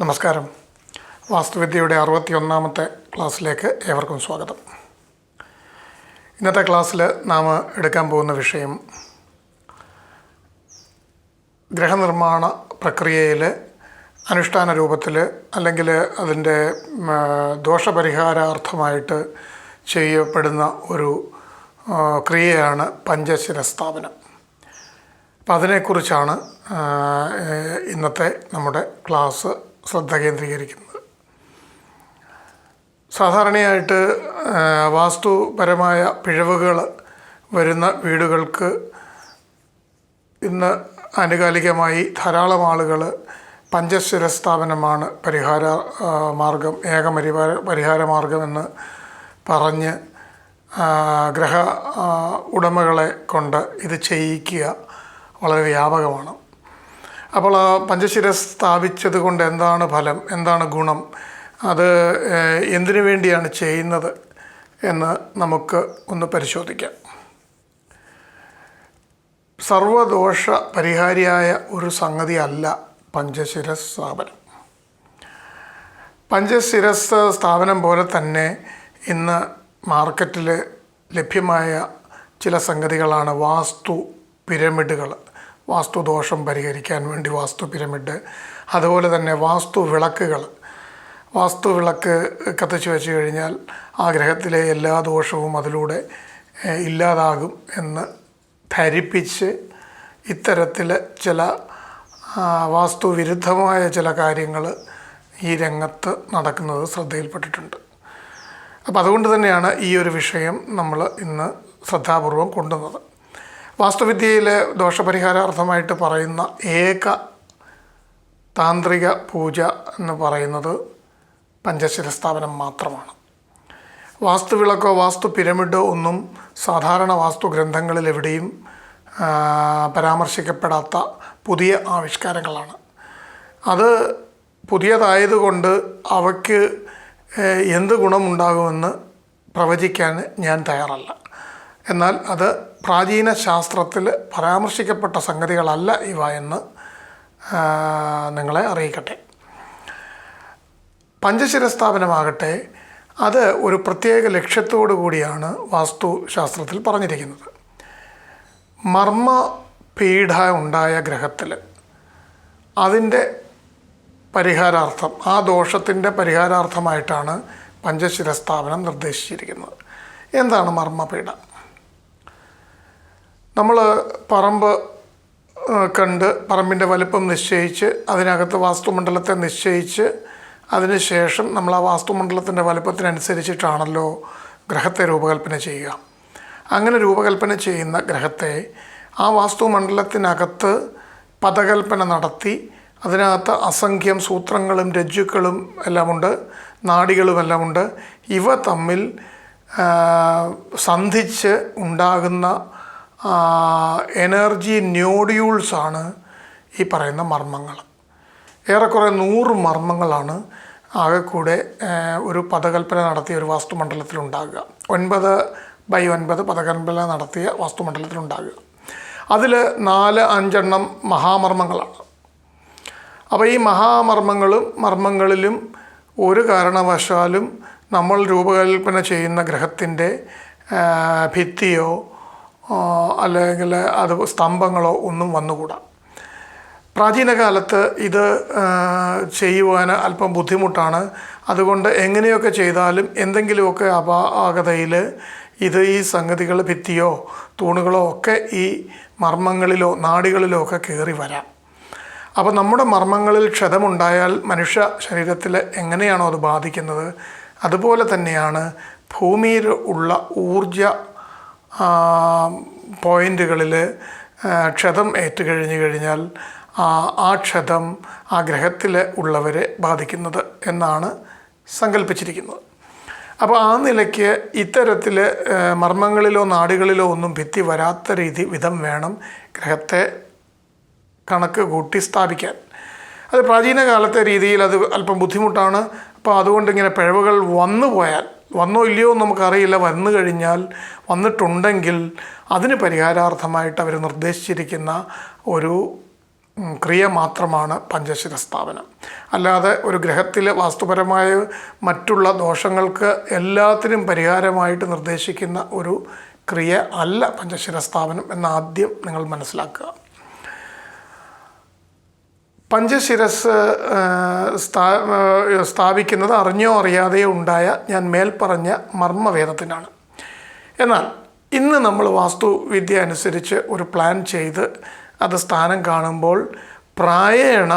നമസ്കാരം. വാസ്തുവിദ്യയുടെ അറുപത്തിയൊന്നാമത്തെ ക്ലാസ്സിലേക്ക് ഏവർക്കും സ്വാഗതം. ഇന്നത്തെ ക്ലാസ്സിൽ നാം എടുക്കാൻ പോകുന്ന വിഷയം ഗ്രഹനിർമ്മാണ പ്രക്രിയയിൽ അനുഷ്ഠാന രൂപത്തിൽ അല്ലെങ്കിൽ അതിന്റെ ദോഷപരിഹാരാർത്ഥമായിട്ട് ചെയ്യപ്പെടുന്ന ഒരു ക്രിയയാണ് പഞ്ചശിര സ്ഥാപനം അപ്പം അതിനെക്കുറിച്ചാണ് ഇന്നത്തെ നമ്മുടെ ക്ലാസ് ശ്രദ്ധ കേന്ദ്രീകരിക്കുന്നത്. സാധാരണയായിട്ട് വാസ്തുപരമായ പിഴവുകൾ വരുന്ന വീടുകൾക്ക് ഇന്ന് ആനുകാലികമായി ധാരാളം ആളുകൾ പഞ്ചശ്വര സ്ഥാപനമാണ് പരിഹാര മാർഗം ഏക പരിഹാര പരിഹാര മാർഗമെന്ന് പറഞ്ഞ് ഗ്രഹ ഉടമകളെ കൊണ്ട് ഇത് ചെയ്യിക്കുക വളരെ വ്യാപകമാണ്. അപ്പോൾ ആ പഞ്ചശിര സ്ഥാപിച്ചത് കൊണ്ട് എന്താണ് ഫലം? എന്താണ് ഗുണം? അത് എന്തിനു വേണ്ടിയാണ് ചെയ്യുന്നത് എന്ന് നമുക്ക് ഒന്ന് പരിശോധിക്കാം. സർവദോഷ പരിഹാരിയായ ഒരു സംഗതി അല്ല പഞ്ചശിരസ് സ്ഥാപനം. പഞ്ചശിരസ് സ്ഥാപനം പോലെ തന്നെ ഇന്ന് മാർക്കറ്റിൽ ലഭ്യമായ ചില സംഗതികളാണ് വാസ്തു പിരമിഡുകൾ വാസ്തുദോഷം പരിഹരിക്കാൻ വേണ്ടി വാസ്തു പിരമിഡ് അതുപോലെ തന്നെ വാസ്തു വിളക്കുകൾ. വാസ്തു വിളക്ക് കത്തിച്ചു വെച്ച് കഴിഞ്ഞാൽ ആ ഗ്രഹത്തിലെ എല്ലാ ദോഷവും അതിലൂടെ ഇല്ലാതാകും എന്ന് ധരിപ്പിച്ച് ഇത്തരത്തിൽ ചില വാസ്തുവിരുദ്ധമായ ചില കാര്യങ്ങൾ ഈ രംഗത്ത് നടക്കുന്നത് ശ്രദ്ധയിൽപ്പെട്ടിട്ടുണ്ട്. അപ്പോൾ അതുകൊണ്ട് തന്നെയാണ് ഈ ഒരു വിഷയം നമ്മൾ ഇന്ന് ശ്രദ്ധാപൂർവം കൊണ്ടുവന്നത്. വാസ്തുവിദ്യയിലെ ദോഷപരിഹാരാർത്ഥമായിട്ട് പറയുന്ന ഏക താന്ത്രിക പൂജ എന്ന് പറയുന്നത് പഞ്ചശിര സ്ഥാപനം മാത്രമാണ്. വാസ്തുവിളക്കോ വാസ്തു പിരമിഡോ ഒന്നും സാധാരണ വാസ്തു ഗ്രന്ഥങ്ങളിൽ എവിടെയും പരാമർശിക്കപ്പെടാത്ത പുതിയ ആവിഷ്കാരങ്ങളാണ്. അത് പുതിയതായതുകൊണ്ട് അവയ്ക്ക് എന്ത് ഗുണമുണ്ടാകുമെന്ന് പ്രവചിക്കാൻ ഞാൻ തയ്യാറല്ല. എന്നാൽ അത് പ്രാചീന ശാസ്ത്രത്തിൽ പരാമർശിക്കപ്പെട്ട സംഗതികളല്ല ഇവ എന്ന് നിങ്ങളെ അറിയിക്കട്ടെ. പഞ്ചശിര സ്ഥാപനമാകട്ടെ അത് ഒരു പ്രത്യേക ലക്ഷ്യത്തോടു കൂടിയാണ് വാസ്തുശാസ്ത്രത്തിൽ പറഞ്ഞിരിക്കുന്നത്. മർമ്മ പീഠ ഉണ്ടായ ഗ്രഹത്തിൽ അതിന്റെ പരിഹാരാർത്ഥം ആ ദോഷത്തിന്റെ പരിഹാരാർത്ഥമായിട്ടാണ് പഞ്ചശിര സ്ഥാപനം നിർദ്ദേശിച്ചിരിക്കുന്നത്. എന്താണ് മർമ്മപീഡ നമ്മൾ പറമ്പ് കണ്ട് പറമ്പിന്റെ വലുപ്പം നിശ്ചയിച്ച് അതിനകത്ത് വാസ്തുമണ്ഡലത്തെ നിശ്ചയിച്ച് അതിനുശേഷം നമ്മൾ ആ വാസ്തുമണ്ഡലത്തിന്റെ വലുപ്പത്തിനനുസരിച്ചിട്ടാണല്ലോ ഗ്രഹത്തെ രൂപകൽപ്പന ചെയ്യുക. അങ്ങനെ രൂപകൽപ്പന ചെയ്യുന്ന ഗ്രഹത്തെ ആ വാസ്തുമണ്ഡലത്തിനകത്ത് പദകൽപ്പന നടത്തി അതിനകത്ത് അസംഖ്യം സൂത്രങ്ങളും രജ്ജുക്കളും എല്ലാമുണ്ട് നാഡികളുമെല്ലാമുണ്ട് ഇവ തമ്മിൽ സന്ധിച്ച് ഉണ്ടാകുന്ന എനർജി ന്യൂഡ്യൂൾസാണ് ഈ പറയുന്ന മർമ്മങ്ങൾ. ഏറെക്കുറെ നൂറ് മർമ്മങ്ങളാണ് ആകെ കൂടെ ഒരു പദകൽപ്പന നടത്തിയ ഒരു വാസ്തുമണ്ഡലത്തിലുണ്ടാകുക. ഒൻപത് ബൈ ഒൻപത് പദകൽപ്പന നടത്തിയ വാസ്തുമണ്ഡലത്തിൽ വാസ്തുമണ്ഡലത്തിലുണ്ടാകുക. അതിൽ നാല് അഞ്ചെണ്ണം മഹാമർമ്മങ്ങളാണ്. അപ്പോൾ ഈ മഹാമർമ്മങ്ങളും മർമ്മങ്ങളിലും ഒരു കാരണവശാലും നമ്മൾ രൂപകൽപ്പന ചെയ്യുന്ന ഗ്രഹത്തിന്റെ ഭിത്തിയോ അല്ലെങ്കിൽ അത് സ്തംഭങ്ങളോ ഒന്നും വന്നുകൂടാ. പ്രാചീന കാലത്ത് ഇത് ചെയ്യുവാൻ അല്പം ബുദ്ധിമുട്ടാണ്. അതുകൊണ്ട് എങ്ങനെയൊക്കെ ചെയ്താലും എന്തെങ്കിലുമൊക്കെ അപാകതയിൽ ഇത് ഈ സംഗതികൾ ഭിത്തിയോ തൂണുകളോ ഒക്കെ ഈ മർമ്മങ്ങളിലോ നാടികളിലോ ഒക്കെ കയറി വരാം. അപ്പോൾ നമ്മുടെ മർമ്മങ്ങളിൽ ക്ഷതമുണ്ടായാൽ മനുഷ്യ ശരീരത്തിൽ എങ്ങനെയാണോ അത് ബാധിക്കുന്നത്? അതുപോലെ തന്നെയാണ് ഭൂമിയിൽ ഉള്ള ഊർജ പോയിന്റുകളിൽ ക്ഷതം ഏറ്റുകഴിഞ്ഞു കഴിഞ്ഞാൽ ആ ആ ക്ഷതം ആ ഗ്രഹത്തിൽ ഉള്ളവരെ ബാധിക്കുന്നത് എന്നാണ് സങ്കല്പിച്ചിരിക്കുന്നത് അപ്പോൾ ആ നിലയ്ക്ക് ഇത്തരത്തിൽ മർമ്മങ്ങളിലോ നാടുകളിലോ ഒന്നും ഭിത്തി വരാത്ത രീതി വിധം വേണം ഗ്രഹത്തെ കണക്ക് കൂട്ടി സ്ഥാപിക്കാൻ. അത് പ്രാചീന കാലത്തെ രീതിയിൽ അത് അല്പം ബുദ്ധിമുട്ടാണ്. അപ്പോൾ അതുകൊണ്ട് ഇങ്ങനെ പിഴവുകൾ വന്നു പോയാൽ വന്നോ ഇല്ലയോ എന്ന് നമുക്കറിയില്ല. വന്നു കഴിഞ്ഞാൽ വന്നിട്ടുണ്ടെങ്കിൽ അതിന് പരിഹാരാർത്ഥമായിട്ട് അവർ നിർദ്ദേശിച്ചിരിക്കുന്ന ഒരു ക്രിയ മാത്രമാണ് പഞ്ചശിര സ്ഥാപനം അല്ലാതെ ഒരു ഗ്രഹത്തിലെ വാസ്തുപരമായ മറ്റുള്ള ദോഷങ്ങൾക്ക് എല്ലാത്തിനും പരിഹാരമായിട്ട് നിർദ്ദേശിക്കുന്ന ഒരു ക്രിയ അല്ല പഞ്ചശിര സ്ഥാപനം എന്നാദ്യം നിങ്ങൾ മനസ്സിലാക്കുക. പഞ്ചശിരസ് സ്ഥാ സ്ഥാപിക്കുന്നത് അറിഞ്ഞോ അറിയാതെയോ ഉണ്ടായ ഞാൻ മേൽപ്പറഞ്ഞ മർമ്മവേദത്തിനാണ്. എന്നാൽ ഇന്ന് നമ്മൾ വാസ്തുവിദ്യ അനുസരിച്ച് ഒരു പ്ലാൻ ചെയ്ത് അത് സ്ഥാനം കാണുമ്പോൾ പ്രായേണ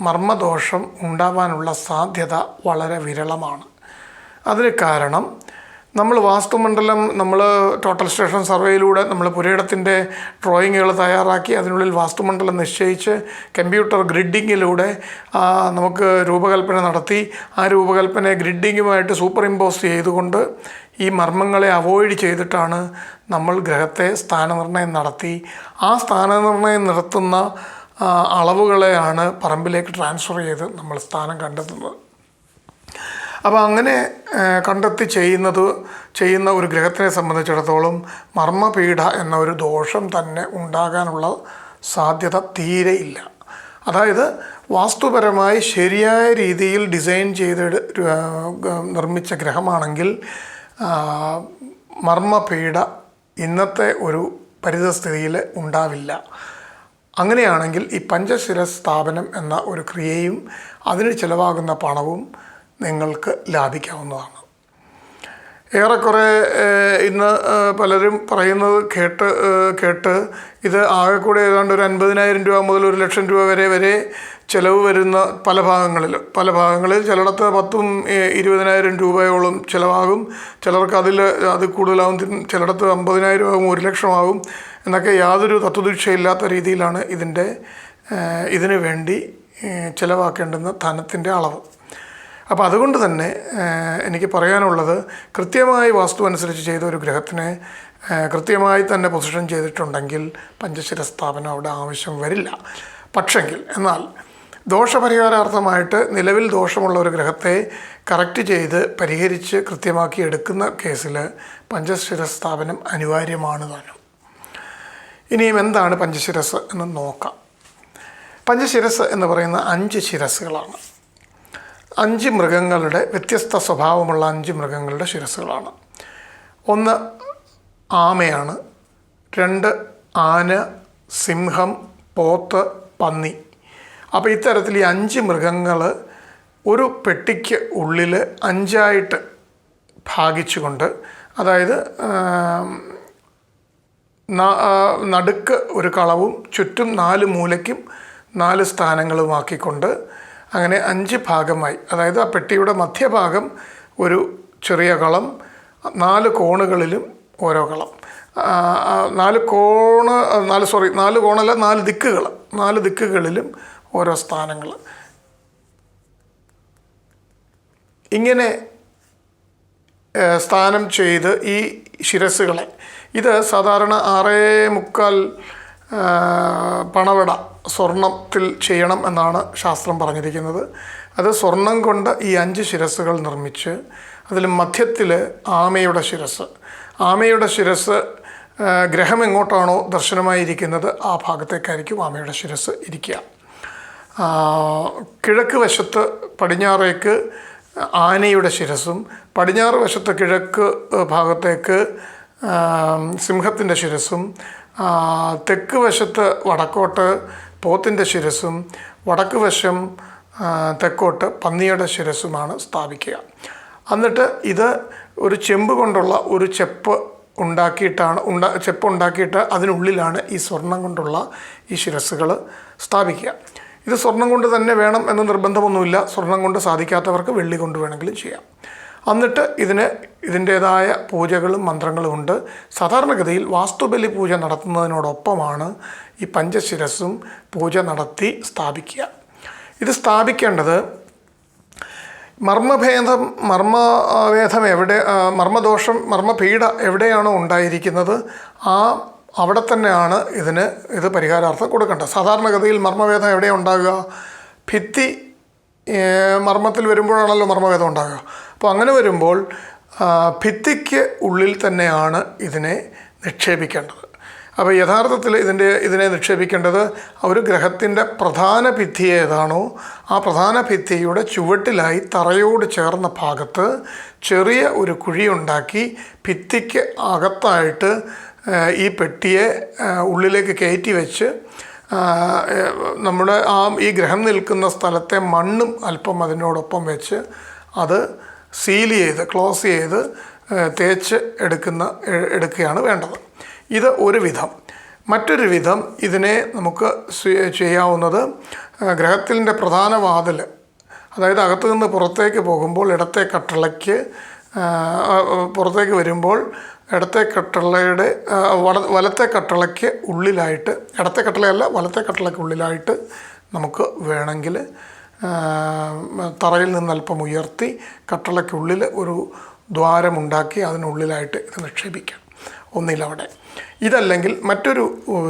മർമ്മദോഷം ഉണ്ടാവാനുള്ള സാധ്യത വളരെ വിരളമാണ്. അതിന് കാരണം നമ്മൾ വാസ്തുമണ്ഡലം നമ്മൾ ടോട്ടൽ സ്റ്റേഷൻ സർവേയിലൂടെ നമ്മൾ പുരയിടത്തിന്റെ ഡ്രോയിങ്ങുകൾ തയ്യാറാക്കി അതിനുള്ളിൽ വാസ്തുമണ്ഡലം നിശ്ചയിച്ച് കമ്പ്യൂട്ടർ ഗ്രിഡിങ്ങിലൂടെ നമുക്ക് രൂപകൽപ്പന നടത്തി. ആ രൂപകൽപ്പനയെ ഗ്രിഡിങ്ങുമായിട്ട് സൂപ്പർ ഇമ്പോസ് ചെയ്തുകൊണ്ട് ഈ മർമ്മങ്ങളെ അവോയ്ഡ് ചെയ്തിട്ടാണ് നമ്മൾ ഗ്രഹത്തെ സ്ഥാനനിർണയം നടത്തി. ആ സ്ഥാനനിർണയം നടത്തുന്ന അളവുകളെയാണ് പറമ്പിലേക്ക് ട്രാൻസ്ഫർ ചെയ്ത് നമ്മൾ സ്ഥാനം കണ്ടെത്തുന്നത്. അപ്പോൾ അങ്ങനെ കണ്ടെത്തി ചെയ്യുന്നത് ചെയ്യുന്ന ഒരു ഗ്രഹത്തിനെ സംബന്ധിച്ചിടത്തോളം മർമ്മപീഠ എന്ന ഒരു ദോഷം തന്നെ ഉണ്ടാകാനുള്ള സാധ്യത തീരെയില്ല അതായത് വാസ്തുപരമായി ശരിയായ രീതിയിൽ ഡിസൈൻ ചെയ്ത് നിർമ്മിച്ച ഗ്രഹമാണെങ്കിൽ മർമ്മപീഠ ഇന്നത്തെ ഒരു പരിതസ്ഥിതിയിൽ ഉണ്ടാവില്ല. അങ്ങനെയാണെങ്കിൽ ഈ പഞ്ചശിര സ്ഥാപനം എന്ന ഒരു ക്രിയയും അതിന് ചിലവാകുന്ന പണവും നിങ്ങൾക്ക് ലാഭിക്കാവുന്നതാണ്. ഏറെക്കുറെ ഇന്ന് പലരും പറയുന്നത് കേട്ട് കേട്ട് ഇത് ആകെക്കൂടെ കൂടെ ഏതാണ്ട് ഒരു അൻപതിനായിരം രൂപ മുതൽ ഒരു ലക്ഷം രൂപ വരെ വരെ ചിലവ് വരുന്ന പല ഭാഗങ്ങളിൽ പല ഭാഗങ്ങളിൽ ചിലയിടത്ത് പത്തും ഇരുപതിനായിരം രൂപയോളം ചിലവാകും. ചിലർക്ക് അതിൽ അത് കൂടുതലാവും ചിലയിടത്ത് അമ്പതിനായിരം ആകും ഒരു ലക്ഷമാകും എന്നൊക്കെ യാതൊരു തത്വദീക്ഷയില്ലാത്ത രീതിയിലാണ് ഇതിന്റെ ഇതിനു വേണ്ടി ചിലവാക്കേണ്ടുന്ന ധനത്തിന്റെ അളവ്. അപ്പോൾ അതുകൊണ്ട് തന്നെ എനിക്ക് പറയാനുള്ളത് കൃത്യമായി വാസ്തു അനുസരിച്ച് ചെയ്ത ഒരു ഗ്രഹത്തിനെ കൃത്യമായി തന്നെ പൊസിഷൻ ചെയ്തിട്ടുണ്ടെങ്കിൽ പഞ്ചശിര സ്ഥാപനം അവിടെ ആവശ്യം വരില്ല. പക്ഷെങ്കിൽ എന്നാൽ ദോഷപരിഹാരാർത്ഥമായിട്ട് നിലവിൽ ദോഷമുള്ള ഒരു ഗ്രഹത്തെ കറക്റ്റ് ചെയ്ത് പരിഹരിച്ച് കൃത്യമാക്കി എടുക്കുന്ന കേസിൽ പഞ്ചശിര സ്ഥാപനം അനിവാര്യമാണ് താനും. ഇനിയും എന്താണ് പഞ്ചശിരസ് എന്ന് നോക്കാം. പഞ്ചശിരസ് എന്ന് പറയുന്ന അഞ്ച് ശിരസ്സുകളാണ്. അഞ്ച് മൃഗങ്ങളുടെ വ്യത്യസ്ത സ്വഭാവമുള്ള അഞ്ച് മൃഗങ്ങളുടെ ശിരസ്സുകളാണ്. ഒന്ന് ആമയാണ് രണ്ട് ആന സിംഹം പോത്ത് പന്നി. അപ്പോൾ ഇത്തരത്തിൽ ഈ അഞ്ച് മൃഗങ്ങൾ ഒരു പെട്ടിക്ക് ഉള്ളിൽ അഞ്ചായിട്ട് ഭാഗിച്ചുകൊണ്ട് അതായത് നടുക്ക് ഒരു കളവും ചുറ്റും നാല് മൂലയ്ക്കും നാല് സ്ഥാനങ്ങളുമാക്കിക്കൊണ്ട് അങ്ങനെ അഞ്ച് ഭാഗമായി. അതായത് ആ പെട്ടിയുടെ മധ്യഭാഗം ഒരു ചെറിയ കളം നാല് കോണുകളിലും ഓരോ കളം. നാല് കോണ് നാല് സോറി നാല് കോണല്ല നാല് ദിക്കുകൾ നാല് ദിക്കുകളിലും ഓരോ സ്ഥാനങ്ങൾ ഇങ്ങനെ സ്ഥാനം ചെയ്ത് ഈ ശിരസ്സുകളെ. ഇത് സാധാരണ ആറേ മുക്കാൽ പണവട സ്വർണത്തിൽ ചെയ്യണം എന്നാണ് ശാസ്ത്രം പറഞ്ഞിരിക്കുന്നത്. അത് സ്വർണം കൊണ്ട് ഈ അഞ്ച് ശിരസ്സുകൾ നിർമ്മിച്ച് അതിൽ മധ്യത്തിൽ ആമയുടെ ശിരസ് ആമയുടെ ശിരസ് ഗ്രഹം എങ്ങോട്ടാണോ ദർശനമായി ഇരിക്കുന്നത് ആ ഭാഗത്തേക്കായിരിക്കും ആമയുടെ ശിരസ് ഇരിക്കുക. കിഴക്ക് വശത്ത് പടിഞ്ഞാറേക്ക് ആനയുടെ ശിരസും പടിഞ്ഞാറ് വശത്ത് കിഴക്ക് ഭാഗത്തേക്ക് സിംഹത്തിന്റെ ശിരസും തെക്ക് വശത്ത് വടക്കോട്ട് പോത്തിന്റെ ശിരസും വടക്ക് വശം തെക്കോട്ട് പന്നിയുടെ ശിരസുമാണ് സ്ഥാപിക്കുക. എന്നിട്ട് ഇത് ഒരു ചെമ്പ് കൊണ്ടുള്ള ഒരു ചെപ്പ് ഉണ്ടാക്കിയിട്ടാണ് ഉണ്ടാ ചെപ്പ് ഉണ്ടാക്കിയിട്ട് അതിനുള്ളിലാണ് ഈ സ്വർണം കൊണ്ടുള്ള ഈ ശിരസ്സുകൾ സ്ഥാപിക്കുക. ഇത് സ്വർണം കൊണ്ട് തന്നെ വേണം എന്ന് നിർബന്ധമൊന്നുമില്ല. സ്വർണം കൊണ്ട് സാധിക്കാത്തവർക്ക് വെള്ളി കൊണ്ട് വേണമെങ്കിലും ചെയ്യാം. എന്നിട്ട് ഇതിന് ഇതിന്റേതായ പൂജകളും മന്ത്രങ്ങളും ഉണ്ട്. സാധാരണഗതിയിൽ വാസ്തുബലി പൂജ നടത്തുന്നതിനോടൊപ്പമാണ് ഈ പഞ്ചശിരസും പൂജ നടത്തി സ്ഥാപിക്കുക. ഇത് സ്ഥാപിക്കേണ്ടത് മർമ്മഭേദം മർമ്മഭേദം എവിടെ മർമ്മദോഷം മർമ്മപീഠ എവിടെയാണോ ഉണ്ടായിരിക്കുന്നത് ആ അവിടെ തന്നെയാണ് ഇതിന് ഇത് പരിഹാരാർത്ഥം കൊടുക്കേണ്ടത്. സാധാരണഗതിയിൽ മർമ്മവേദം എവിടെയാണ് ഉണ്ടാകുക? ഭിത്തി മർമ്മത്തിൽ വരുമ്പോഴാണല്ലോ മർമ്മവേദം ഉണ്ടാകുക. അപ്പോൾ അങ്ങനെ വരുമ്പോൾ ഭിത്തിക്ക് ഉള്ളിൽ തന്നെയാണ് ഇതിനെ നിക്ഷേപിക്കേണ്ടത്. അപ്പോൾ യഥാർത്ഥത്തിൽ ഇതിന്റെ ഇതിനെ നിക്ഷേപിക്കേണ്ടത് ഒരു ഗ്രഹത്തിന്റെ പ്രധാന ഭിത്തി ഏതാണോ ആ പ്രധാന ഭിത്തിയുടെ ചുവട്ടിലായി തറയോട് ചേർന്ന ഭാഗത്ത് ചെറിയ ഒരു കുഴിയുണ്ടാക്കി ഭിത്തിക്ക് അകത്തായിട്ട് ഈ പെട്ടിയെ ഉള്ളിലേക്ക് കയറ്റി വെച്ച് നമ്മുടെ ആ ഈ ഗ്രഹം നിൽക്കുന്ന സ്ഥലത്തെ മണ്ണും അല്പം അതിനോടൊപ്പം വെച്ച് അത് സീൽ ചെയ്ത് ക്ലോസ് ചെയ്ത് തേച്ച് എടുക്കുന്ന എടുക്കുകയാണ് വേണ്ടത്. ഇത് ഒരു വിധം. മറ്റൊരു വിധം ഇതിനെ നമുക്ക് ചെയ്യാവുന്നത് ഗ്രഹത്തിന്റെ പ്രധാന വാതിൽ അതായത് അകത്തു നിന്ന് പുറത്തേക്ക് പോകുമ്പോൾ ഇടത്തെ കട്ടളയ്ക്ക് പുറത്തേക്ക് വരുമ്പോൾ ഇടത്തെ കട്ടളയുടെ വട വല വലത്തെ കട്ടളയ്ക്ക് ഉള്ളിലായിട്ട് ഇടത്തെ കട്ടളയല്ല വലത്തെ കട്ടളയ്ക്ക് ഉള്ളിലായിട്ട് നമുക്ക് വേണമെങ്കിൽ തറയിൽ നിന്ന് അല്പം ഉയർത്തി കട്ടളയ്ക്കുള്ളിൽ ഒരു ദ്വാരമുണ്ടാക്കി അതിനുള്ളിലായിട്ട് ഇത് നിക്ഷേപിക്കാം. ഒന്നിലവിടെ. ഇതല്ലെങ്കിൽ മറ്റൊരു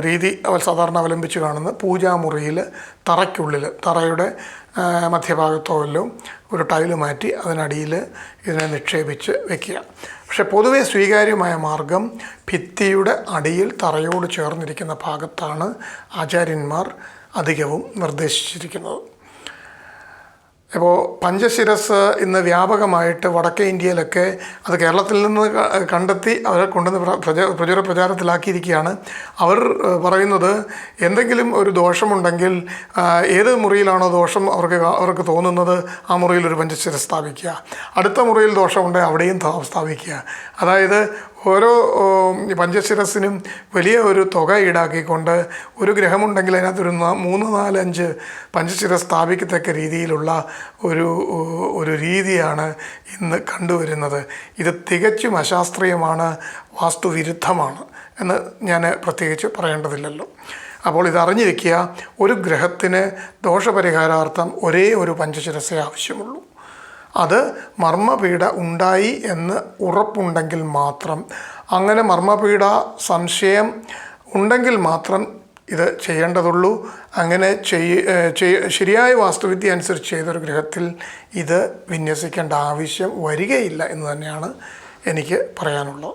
രീതി അവൾ സാധാരണ അവലംബിച്ച് കാണുന്ന പൂജാമുറിയിൽ തറയ്ക്കുള്ളിൽ തറയുടെ മധ്യഭാഗത്തോ വല്ലതും ഒരു ടൈൽ മാറ്റി അതിനടിയിൽ ഇതിനെ നിക്ഷേപിച്ച് വെക്കുക. പക്ഷെ പൊതുവെ സ്വീകാര്യമായ മാർഗം ഭിത്തിയുടെ അടിയിൽ തറയോട് ചേർന്നിരിക്കുന്ന ഭാഗത്താണ് ആചാര്യന്മാർ അധികവും നിർദ്ദേശിച്ചിരിക്കുന്നത്. ഇപ്പോൾ പഞ്ചശിരസ് ഇന്ന് വ്യാപകമായിട്ട് വടക്കേ ഇന്ത്യയിലൊക്കെ അത് കേരളത്തിൽ നിന്ന് കണ്ടെത്തി അവരെ കൊണ്ടുവന്ന് പ്ര- പ്രച പ്രചുര പ്രചാരത്തിലാക്കിയിരിക്കുകയാണ്. അവർ പറയുന്നത് എന്തെങ്കിലും ഒരു ദോഷമുണ്ടെങ്കിൽ ഏത് മുറിയിലാണോ ദോഷം അവർക്ക് അവർക്ക് തോന്നുന്നത് ആ മുറിയിൽ ഒരു പഞ്ചശിരസ് സ്ഥാപിക്കുക. അടുത്ത മുറിയിൽ ദോഷമുണ്ടെങ്കിൽ അവിടെയും സ്ഥാ- സ്ഥാപിക്കുക. അതായത് ഓരോ പഞ്ചശിരസിനും വലിയ ഒരു തുക ഈടാക്കിക്കൊണ്ട് ഒരു ഗ്രഹമുണ്ടെങ്കിൽ അതിനകത്തൊരു മൂന്ന് നാല് അഞ്ച് പഞ്ചശിരസ് സ്ഥാപിക്കത്തക്ക രീതിയിലുള്ള ഒരു ഒരു രീതിയാണ് ഇന്ന് കണ്ടുവരുന്നത്. ഇത് തികച്ചും അശാസ്ത്രീയമാണ് വാസ്തുവിരുദ്ധമാണ് എന്ന് ഞാൻ പ്രത്യേകിച്ച് പറയേണ്ടതില്ലല്ലോ. അപ്പോൾ ഇതറിഞ്ഞിരിക്കുക ഒരു ഗ്രഹത്തിന് ദോഷപരിഹാരാർത്ഥം ഒരേ ഒരു പഞ്ചശിരസേ ആവശ്യമുള്ളൂ. അത് മർമ്മപീഡ ഉണ്ടായി എന്ന് ഉറപ്പുണ്ടെങ്കിൽ മാത്രം. അങ്ങനെ മർമ്മപീഡ സംശയം ഉണ്ടെങ്കിൽ മാത്രം ഇത് ചെയ്യേണ്ടതുള്ളൂ. അങ്ങനെ ചെയ്യ ശരിയായ വാസ്തുവിദ്യ അനുസരിച്ച് ചെയ്തൊരു ഗ്രഹത്തിൽ ഇത് വിന്യസിക്കേണ്ട ആവശ്യം വരികയില്ല എന്ന് തന്നെയാണ് എനിക്ക് പറയാനുള്ളത്.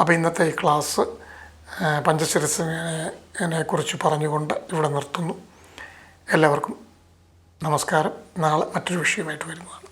അപ്പോൾ ഇന്നത്തെ ഈ ക്ലാസ് പഞ്ചശിരസിനെ കുറിച്ച് പറഞ്ഞുകൊണ്ട് ഇവിടെ നിർത്തുന്നു. എല്ലാവർക്കും നമസ്കാരം. നാളെ മറ്റൊരു വിഷയമായിട്ട് വരുന്നതാണ്.